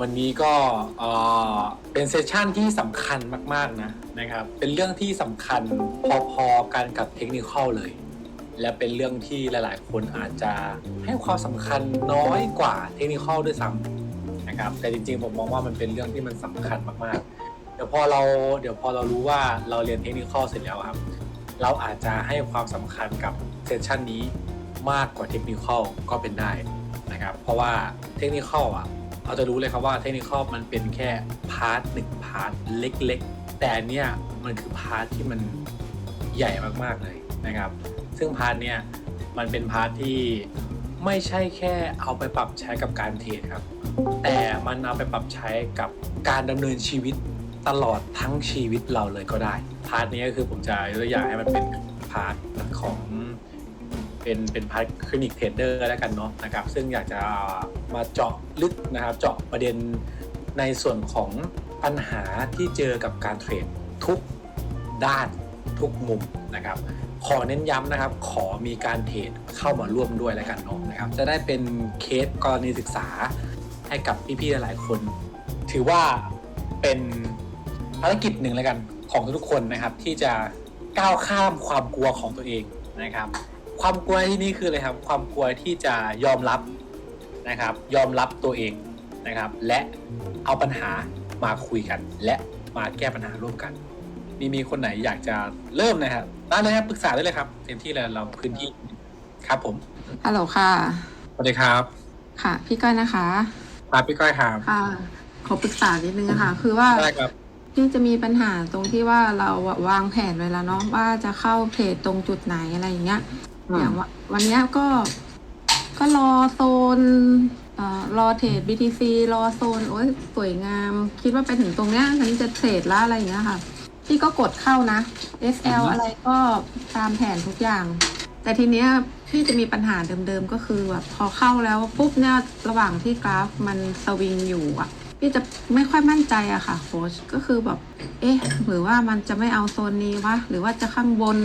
วันนี้ก็เอ่อเป็นเซสชันที่สำคัญมากๆนะนะครับ เป็นเรื่องที่สำคัญพอๆกันกับเทคนิคอลเลย และเป็นเรื่องที่หลายๆ คนอาจจะให้ความสำคัญน้อยกว่าเทคนิคอลด้วยซ้ำนะครับ แต่จริงๆผมมองว่ามันเป็นเรื่องที่มันสำคัญมากๆ เดี๋ยวพอเราเดี๋ยวพอเรารู้ว่าเราเรียนเทคนิคอลเสร็จแล้วครับ เราอาจจะให้ความสำคัญกับเซสชันนี้มากกว่าเทคนิคอลก็เป็นได้นะครับ เพราะว่าเทคนิคอลอะ เราจะรู้เลยครับว่าเทคนิคอลมันเป็นแค่พาร์ทหนึ่งพาร์ทเล็กๆ แต่เนี้ยมันคือพาร์ทที่มันใหญ่มากๆเลยนะครับ ซึ่งพาร์ทเนี้ยมันเป็นพาร์ทที่ไม่ใช่แค่เอาไปปรับใช้กับการเทรดครับ แต่มันเอาไปปรับใช้กับการดำเนินชีวิตตลอดทั้งชีวิตเราเลยก็ได้ พาร์ทนี้ก็คือผมจะยกตัวอย่างให้มันเป็นพาร์ทของ เป็นเป็นพาร์ทคลินิกเทรดเดอร์แล้วกันเนาะนะครับ ซึ่งอยากจะมาเจาะลึกนะครับ เจาะประเด็นในส่วนของปัญหาที่เจอกับการเทรดทุกด้านทุกมุมนะครับ ขอเน้นย้ำนะครับ ขอมีการเทรดเข้ามาร่วมด้วยแล้วกันเนาะนะครับ จะได้เป็นเคสกรณีศึกษาให้กับพี่ๆหลายๆคน ถือว่าเป็นภารกิจหนึ่งแล้วกันของทุกๆคนนะครับ ที่จะก้าวข้ามความกลัวของตัวเองนะครับ ความกลัวที่นี่คืออะไรครับ ความกลัวที่จะยอมรับนะครับ ยอมรับตัวเองนะครับ และเอาปัญหามาคุยกัน และมาแก้ปัญหาร่วมกัน มีมีคนไหนอยากจะเริ่มนะครับได้เลยครับปรึกษาได้เลยครับเต็มที่เลยเราพื้นที่ครับผมฮัลโหลค่ะสวัสดีครับ ค่ะ พี่ก้อยนะคะครับพี่ก้อยครับค่ะขอปรึกษานิดนึงอะค่ะ คือว่าได้ครับพี่จะมีปัญหาตรงที่ว่าเราอะวางแผนไว้แล้วเนาะว่าจะเข้าเทรดตรงจุดไหนอะไรอย่างเงี้ย อืม อย่างว่าวันเนี้ยก็ ก็รอโซนเอ่อรอเทรด BTC รอโซน โอ้ยสวยงาม คิดว่าไปถึงตรงเนี้ยฉันจะเทรดแล้วอะไรอย่างเงี้ยค่ะ พี่ก็กดเข้านะ SL อะไรก็ตามแผนทุกอย่าง แต่ทีเนี้ยพี่จะมีปัญหาเดิมๆ ก็คือแบบพอเข้าแล้วปุ๊บเนี่ยระหว่างที่กราฟมันสวิงอยู่อะ พี่จะไม่ค่อยมั่นใจอะค่ะโค้ชก็คือแบบ เอ๊ะ หรือว่ามันจะไม่เอาโซนนี้วะหรือว่าจะข้างบน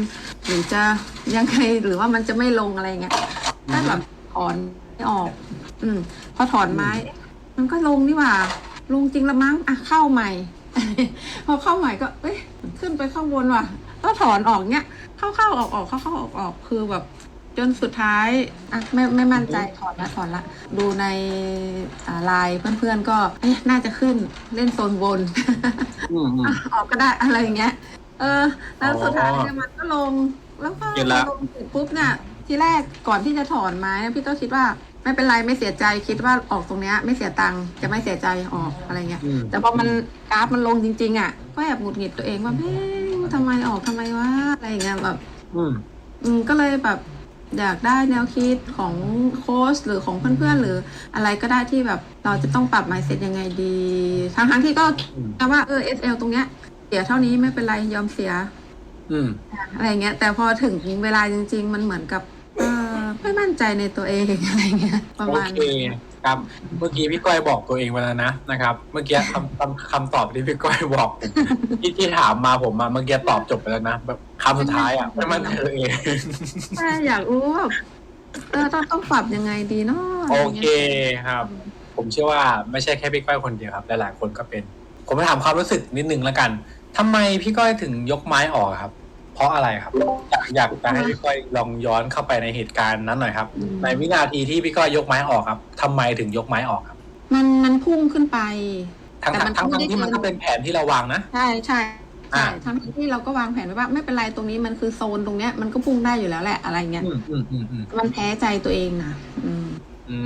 หรือจะยังไงหรือว่ามันจะไม่ลงอะไรเงี้ยถ้าแบบถอนไม่ออก อืม พอถอนไม้ มันก็ลงนี่หว่า ลงจริงละมั้งอะเข้าใหม่ พอเข้าใหม่ก็ เอ้ยขึ้นไปข้างบนว่ะก็ถอนออกเนี้ยเข้าเข้าออกออกเข้าเข้าออกออกคือแบบจนสุดท้ายอะไม่ไม่มั่นใจถอนละถอนละ ดูใน ไลน์เพื่อนๆก็เอ๊ะน่าจะขึ้นเล่นโซนบนอืมอืมอะออกก็ได้อะไรอย่างเงี้ย เออ แล้วอ๋อสุดท้ายเนี่ยมันก็ลง แล้วก็เห็นละ ลงเสร็จปุ๊บเนี่ยทีแรกก่อนที่จะถอนไม้เนี่ยพี่ก็คิดว่าไม่เป็นไรไม่เสียใจคิดว่าออกตรงเนี้ยไม่เสียตังค์จะไม่เสียใจออกอะไรเงี้ย อืมแต่พอมันกราฟมันลงจริงๆ อะ ก็แอบหงุดหงิดตัวเองว่าเฮ้ยทำไมออกทำไมวะอะไรอย่างเงี้ยแบบ อืม อืมก็เลยแบบ อยากได้แนวคิดของโค้ชหรือของเพื่อนๆ หรืออะไรก็ได้ที่แบบเราจะต้องปรับ mindset ยังไงดีทั้งทั้งๆที่ก็อืมแต่ว่าเออ SL ตรงเนี้ยเสียเท่านี้ไม่เป็นไรยอมเสีย อืมอะไรเงี้ย แต่พอถึงเวลาจริง ๆ มันเหมือนกับ เออไม่มั่นใจในตัวเองอะไรเงี้ย ประโอมาณ เคครับ เมื่อกี้พี่ก้อยบอกตัวเองไปแล้วนะนะครับ เมื่อกี้คำคำคำตอบที่พี่ก้อยบอกผมที่ที่ถามมาผมมาเมื่อกี้ตอบจบไปแล้วนะแบบคำสุดท้ายอะไม่มั่นใจตัวเองใช่อยากรู้ว่าแบบเออต้องต้องปรับยังไงดีเนาะะโอไรงี้ยเคครับ ผมเชื่อว่าไม่ใช่แค่พี่ก้อยคนเดียวครับหลายๆคนก็เป็น ผมไปถามความรู้สึกนิดนึงแล้วกันทำไมพี่ก้อยถึงยกไม้ออกครับ เพราะอะไรครับ อยากอยากจะให้พี่ก้อยลองย้อนเข้าไปในเหตุการณ์นั้นหน่อยครับอืมในวินาทีที่พี่ก้อยยกไม้ออกครับทำไมถึงยกไม้ออกครับ มันมันพุ่งขึ้นไป ทั้งแต่ทั้งมันทั้งไม่ได้ ที่มันเกิก็นเป็นแผนที่เราวางนะ ใช่ใช่อ่า ใช่ทั้งที่เราก็วางแผนไว้ว่า ไม่เป็นไรตรงนี้มันคือโซนตรงเนี้ยมันก็พุ่งได้อยู่แล้วแหละอะไรเงี้ย อืมอืมอืมอืมมันแพ้ใจตัวเองนะอืมอื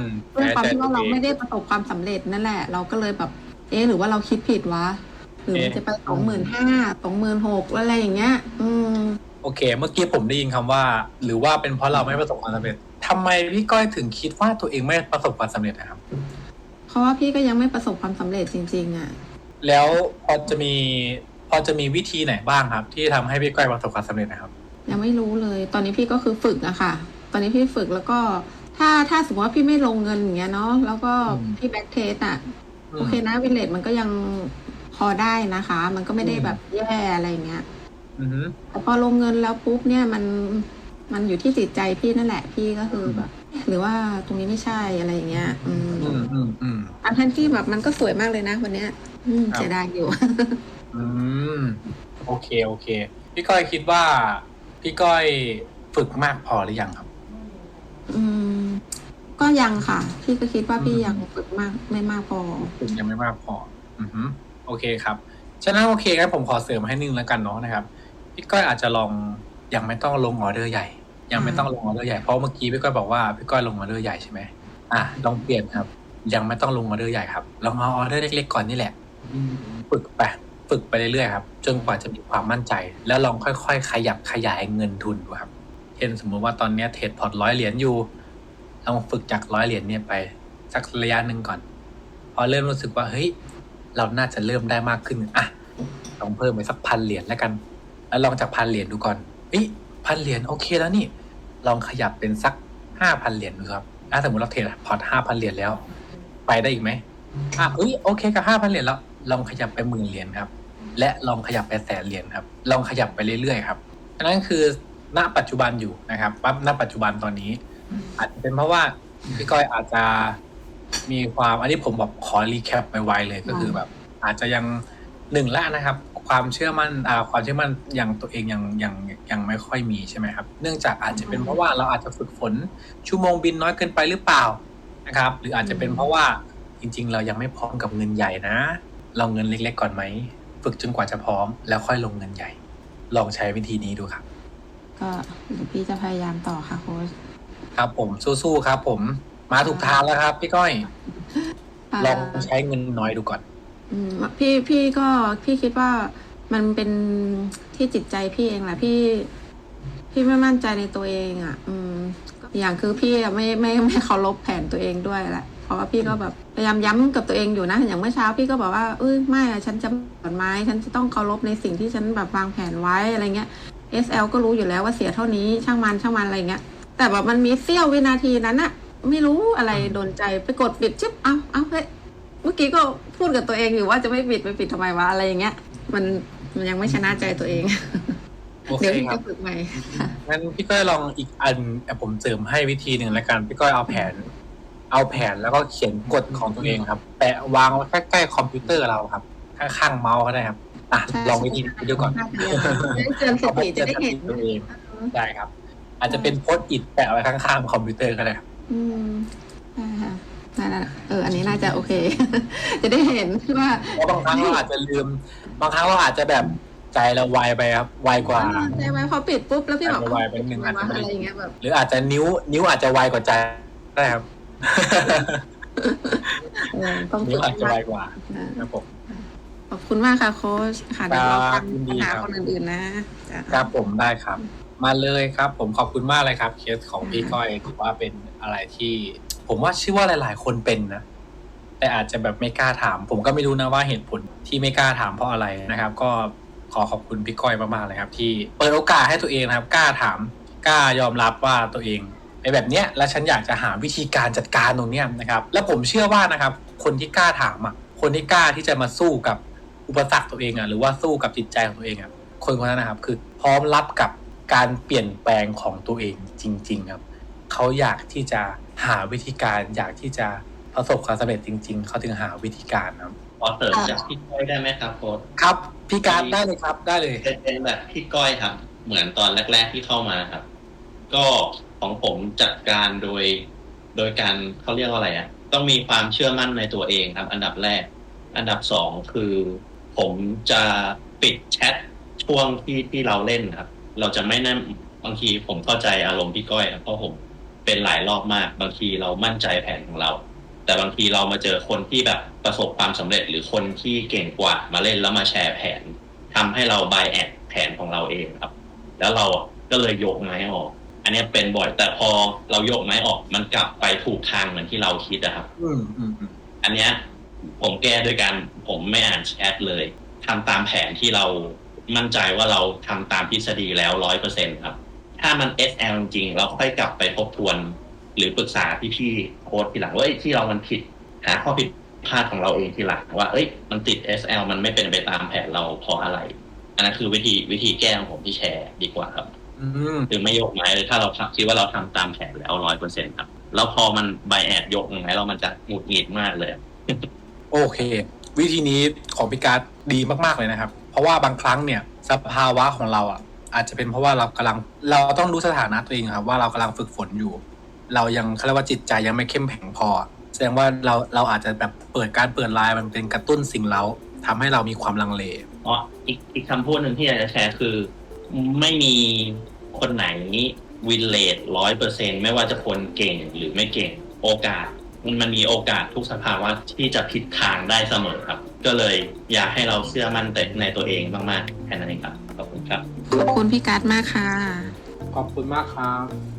มด้วยความแพ้ใจที่ว่าเราตัวองไม่ได้ประสบความสำเร็จนั่นแหละ เราก็เลยแบบ เอ๊ะหรือว่าเราคิดผิดวะ หรือมันเอ๊ะจะไปสองหมื่นห้าสองหมื่นหกอะไรอย่างเงี้ย อืม โอเค เมื่อกี้ผมได้ยินคำว่า หรือว่าเป็นเพราะเราไม่ประสบความสำเร็จทำไมพี่ก้อยถึงคิดว่าตัวเองไม่ประสบความสำเร็จนะครับ เพราะว่าพี่ก็ยังไม่ประสบความสำเร็จจริง ๆ อะ แล้วพอจะมีพอจะมีวิธีไหนบ้างครับ ที่ทำให้พี่ก้อยประสบความสำเร็จนะครับ ยังไม่รู้เลย ตอนนี้พี่ก็คือฝึกอะค่ะ ตอนนี้พี่ฝึกแล้วก็ ถ้าถ้าสมมติว่าพี่ไม่ลงเงินอย่างเงี้ยเนาะ แล้วก็อืม พี่แบ็กเทสอะอืมโอเคนะวินเลทมันก็ยัง พอได้นะคะ มันก็ไม่ได้อืมแบบแย่อะไรอย่างเงี้ยอือฮึแต่พอลงเงินแล้วปุ๊บเนี่ยมันมันอยู่ที่จิตใจพี่นั่นแหละพี่ก็คือแบบเหรือว่าตรงนี้ไม่ใช่อะไรอย่างเงี้ยอืมอืมอืมอืมอันทันที่แบบมันก็สวยมากเลยนะวันเนี้ย อืมครับเสียดายอยู่ อืมโอเคโอเค พี่ก้อยคิดว่า พี่ก้อยฝึกมากพอหรือยังครับ อืม ก็ยังค่ะ พี่ก็คิดว่าพี่อืมยังฝึกมากไม่มากพอ ฝึกยังไม่มากพอ อือฮึ โอเคครับฉะนั้นโอเคงั้นผมขอเสริมให้นึงแล้วกันเนาะนะครับพี่ก้อยอาจจะลองยังไม่ต้องลงออเดอร์ใหญ่ ยังไม่ต้องลงออเดอร์ใหญ่เพราะเมื่อกี้พี่ก้อยบอกว่าพี่ก้อยลงออเดอร์ใหญ่ใช่ไหมอะลองเปลี่ยนครับ ยังไม่ต้องลงออเดอร์ใหญ่ครับลองเอาออเดอร์เล็กๆก่อนนี่แหละฝึกไปฝึกไปเรื่อยๆครับจนกว่าจะมีความมั่นใจ แล้วลองค่อยๆ ขยับขยายเงินทุนดูครับเช่นสมมุติว่าตอนเนี้ยเทรดพอร์ตร้อยเหรียญอยู่ลองฝึกจากร้อยเหรียญเนี่ยไปสักระยะหนึ่งก่อน พอเริ่มรู้สึกว่าเฮ้ย เราน่าจะเริ่มได้มากขึ้นอะลองเพิ่มไปสักพันเหรียญแล้วกัน แล้วลองจากพันเหรียญดูก่อนเฮ้ยพันเหรียญโอเคแล้วนี่ ลองขยับเป็นสักห้าพันเหรียญดูครับถ้าสมมติเราเทรดพอร์ตห้าพันเหรียญแล้ว ไปได้อีกไหมอะเอ้ยโอเคกับห้าพันเหรียญแล้ว ลองขยับไปหมื่นเหรียญครับ และลองขยับไปแสนเหรียญครับ ลองขยับไปเรื่อยๆครับอันนั้นคือณปัจจุบันอยู่นะครับว่าณปัจจุบันตอนนี้ อาจจะเป็นเพราะว่าพี่ก้อยอาจจะ มีความอันนี้ผมแบบขอรีแคปไปไวๆเลยก็คือแบบ อาจจะยังหนึ่งละนะครับ ความเชื่อมั่นอ่าความเชื่อมั่นอย่างตัวเองยังยังยังไม่ค่อยมีใช่ไหมครับ เนื่องจากอาจจะเป็นเพราะว่าเราอาจจะฝึกฝนชั่วโมงบินน้อยเกินไปหรือเปล่านะครับ หรืออาจจะเป็นเพราะว่าจริง ๆ เรายังไม่พร้อมกับเงินใหญ่นะ เราเงินเล็ก ๆ ก่อนไหมฝึกจนกว่าจะพร้อม แล้วค่อยลงเงินใหญ่ ลองใช้วิธีนี้ดูครับ ก็เดี๋ยวพี่จะพยายามต่อค่ะโค้ชครับผมสู้ๆครับผม มาถูกทางแล้วครับ พี่ก้อยอ่าลองใช้เงินน้อยดูก่อน อืมพี่พี่ก็พี่คิดว่ามันเป็นที่จิตใจพี่เองแหละพี่ พี่ไม่มั่นใจในตัวเองอะ อืมอย่างคือพี่อะไม่ไม่ไม่เคารพแผนตัวเองด้วยแหละเพราะว่าพี่ก็แบบพยายามย้ำกับตัวเองอยู่นะ อย่างเมื่อเช้าพี่ก็บอกว่าเอ้ยไม่อะฉันจะผลไม้ฉันจะต้องเคารพในสิ่งที่ฉันแบบวางแผนไว้อะไรเงี้ย SL ก็รู้อยู่แล้วว่าเสียเท่านี้ช่างมันช่างมันอะไรเงี้ย แต่แบบมันมีเสี้ยววินาทีนั้นอะ ไม่รู้อะไรโดนใจไปกดปิดชิบเอ้าเอ้าเฮ้ยเมื่อกี้ก็พูดกับตัวเองอยู่ว่าจะไม่ปิดไปปิดทำไมวะอะไรอย่างเงี้ย มันมันยังไม่ชนะใจตัวเองโอเคเดี๋ยวพี่ครัจะบฝึกใหม่งั้นพี่ก้อยลองอีกอันเอ่อผมเสริมให้วิธีหนึ่งแล้วกันพี่ก้อยเอาแผน เอาแผนแล้วก็เขียนกฎของตัวเองครับ แปะวางไว้ใกล้ๆคอมพิวเตอร์เราครับ ข้างๆเมาส์ก็ได้ครับอะใช่ลองวิธีนี้ดูก่อน น่าจะยังได้เตือนสติจะได้เห็น ตัวเองได้ครับ อาจจะเป็นโพสต์อิทแปะไว้ข้างๆคอมพิวเตอร์ก็ได้ครับ อืมใช่ค่ะนั่นน่ะเออ อันนี้น่าจะโอเค จะได้เห็นว่า เพราะบางครั้งเราอาจจะลืม บางครั้งเราอาจจะแบบใจเราไวไปครับ ไวกว่า ใจไว้พอปิดปุ๊บแล้วพี่บอกใจไวไปนิดนึงอาจจะไม่ได้ อะไรอย่างเงี้ยแบบหรืออาจจะนิ้ว นิ้วอาจจะไวกว่าใจก็ได้ครับ เออต้องนิ้ฝึวกอาจจะไวมากกว่านะครับผม ขอบคุณมากค่ะโค้ชค่ะเดี๋ยวเราครับฟังยินดีปัญหาครับ คนอื่นๆนะจ้ะ ครับผมได้ครับ มาเลยครับ ผมขอบคุณมากเลยครับ เคสของพี่ก้อยถือว่าเป็นอะไรที่ ผมว่าเชื่อว่าหลาย ๆ คนเป็นนะ แต่อาจจะแบบไม่กล้าถาม ผมก็ไม่รู้นะว่าเหตุผลที่ไม่กล้าถามเพราะอะไรนะครับ ก็ขอขอบคุณพี่ก้อยมากๆเลยครับ ที่เปิดโอกาสให้ตัวเองนะครับ กล้าถามกล้ายอมรับว่าตัวเองเป็นแบบเนี้ยและฉันอยากจะหาวิธีการจัดการตรงเนี้ยนะครับ และผมเชื่อว่านะครับ คนที่กล้าถามอะคนที่กล้าที่จะมาสู้กับอุปสรรคตัวเองอะหรือว่าสู้กับจิตใจของตัวเองอะคนคนนั้นนะครับ คือพร้อมรับกับ การเปลี่ยนแปลงของตัวเองจริง ๆ ครับ เขาอยากที่จะหาวิธีการอยากที่จะประสบความสำเร็จจริง ๆ เขาถึงหาวิธีการครับขอเสริมจากพี่ก้อยได้ไหมครับโค้ชครับพี่การได้เลยครับได้เลยเป็นเป็นแบบพี่ก้อยครับ เหมือนตอนแรก ๆที่เข้ามาครับ ก็ของผมจัดการโดย โดยการเขาเรียกว่าอะไรอะต้องมีความเชื่อมั่นในตัวเองครับ อันดับแรก อันดับสองคือ ผมจะปิดแชทช่วงที่ที่เราเล่นครับ เราจะไม่นั่นบางทีผมเข้าใจอารมณ์พี่ก้อยครับเพราะผมเป็นหลายรอบมาก บางทีเรามั่นใจแผนของเรา แต่บางทีเรามาเจอคนที่แบบประสบความสำเร็จ หรือคนที่เก่งกว่ามาเล่นแล้วมาแชร์แผนทำให้เราบายแอดแผนของเราเองครับ แล้วเราอะก็เลยโยกไม้ออก อันเนี้ยเป็นบ่อยแต่พอเราโยกไม้ออกมันกลับไปถูกทางเหมือนที่เราคิดอะครับอืมอืมอืมอันเนี้ยผมแก้โดยการผมไม่อ่านแชทเลยทำตามแผนที่เรา มั่นใจว่าเราทำตามทฤษฎีแล้วร้อยเปอร์เซ็นครับ ถ้ามัน SL จริงๆเราค่อยกลับไปทบทวน หรือปรึกษาพี่ๆโค้ชทีหลังว่าเอ้ยที่เรามันผิดหาข้อผิดพลาดของเราเองทีหลังว่าเอ้ยมันติด SL มันไม่เป็นไปตามแผนเราเพราะอะไร อันนั้นคือวิธีวิธีแก้ของผมที่แชร์ดีกว่าครับอืมคือไม่โยกไม้เลยถ้าเราคิดว่าเราทำตามแผนแล้วร้อยเปอร์เซ็นต์ครับแล้วพอมันใบแอดยกไม้เรามันจะหงุดหงิดมากเลย โอเค วิธีนี้ของพิการดดีมาก ๆ เลยนะครับเพ ราะว่าบางครั้งเนี่ยสภาวะของเราอะ อาจจะเป็นเพราะว่าเรากำลังเราต้องรู้สถานะตัวเองครับ ว่าเรากำลังฝึกฝนอยู่ เรายังเขาเรียกว่าจิตใจยังไม่เข้มแข็งพอ แสดงว่าเราเราอาจจะแบบเปิดการเปิดไลน์มันเป็นกระตุ้นสิ่งเร้าทำให้เรามีความลังเลอ๋ออีกอีกคำพูดหนึ่งที่อยากจะแชร์คือ ไม่มีคนไหนวินเลทร้อยเปอร์เซ็นไม่ว่าจะคนเก่งหรือไม่เก่งโอกาส มันมีโอกาสทุกสภาวะที่จะผิดทางได้เสมอครับ ก็เลยอยากให้เราเชื่อมั่นแต่ในตัวเองมากๆแค่นั้นเองครับขอบคุณครับ ขอบคุณพี่การ์ดมากค่ะ ขอบคุณมากครับ